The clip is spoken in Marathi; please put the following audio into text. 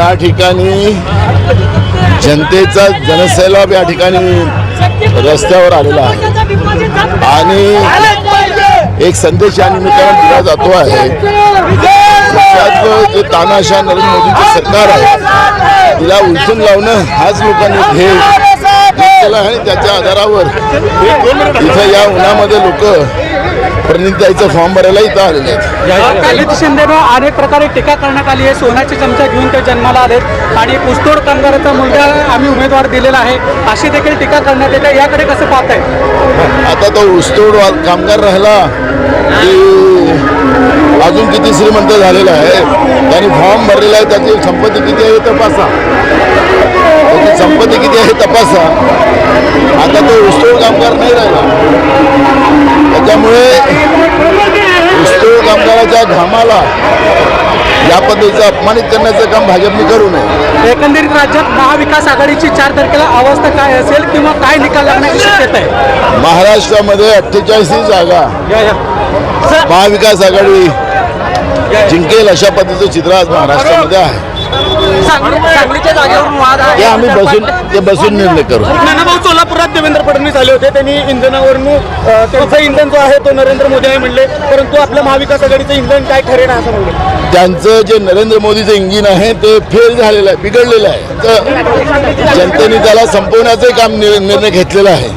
या ठिकाणी जनतेचा जनसैलाब या ठिकाणी रस्त्यावर आलेला आहे. आणि एक संदेश या निमित्तानं दिला जातो आहे. जे तानाशा नरेंद्र मोदीचं सरकार आहे तिला उलटून लावणं हाच लोकांनी ध्येय. आहे आणि त्याच्या आधारावर इथं या उन्हामध्ये लोक प्रणिताईचं फॉर्म भरायला इथं आलेले आहेत. शिंदेनं अनेक प्रकारे टीका करण्यात आली आहे. सोन्याची चमचा घेऊन ते जन्माला आलेत. आणि पुस्तोड कामगाराचा मुलगा आम्ही उमेदवार दिलेला आहे. अशी देखील टीका करण्यात येते. याकडे कसं पाहताय? आता तो ऊसतोड वा- कामगार राहिला की अजून किती श्रीमंत झालेला आहे. त्यांनी फॉर्म भरलेला आहे. त्याची संपत्ती किती आहे तपासा. त्याची संपत्ती किती आहे तपासा. कामगार नाही राहिला. त्याच्यामुळे ऊसतोड कामगाराच्या घामाला या पद्धतीचं अपमानित करण्याचं काम भाजपने करू नये. एकंदरीत राज्यात महाविकास आघाडीची चार तारखेला अवस्था काय असेल किंवा काय निकाल लागण्याची शक्यता आहे? महाराष्ट्रामध्ये अठ्ठेचाळीस जागा. महाविकास आघाडी जिंकेल अशा पद्धतीचं चित्र आज महाराष्ट्रामध्ये आहे. सांगलीच्या जागेवरून वाद ते आम्ही बसून ते बसून निर्णय करू. नानाभाऊ सोलापुरात देवेंद्र फडणवीस आले होते. त्यांनी इंधनावरून अ, त्यांचं इंधन जो आहे तो नरेंद्र मोदी आहे म्हणले. परंतु आपल्या महाविकास आघाडीचं इंधन काय ठरेल असं म्हणले. त्यांचं जे नरेंद्र मोदीचं इंजिन आहे ते फेल झालेलं आहे बिघडलेलं आहे. तर जनतेने त्याला संपवण्याचं काम नि- निर्णय घेतलेला आहे.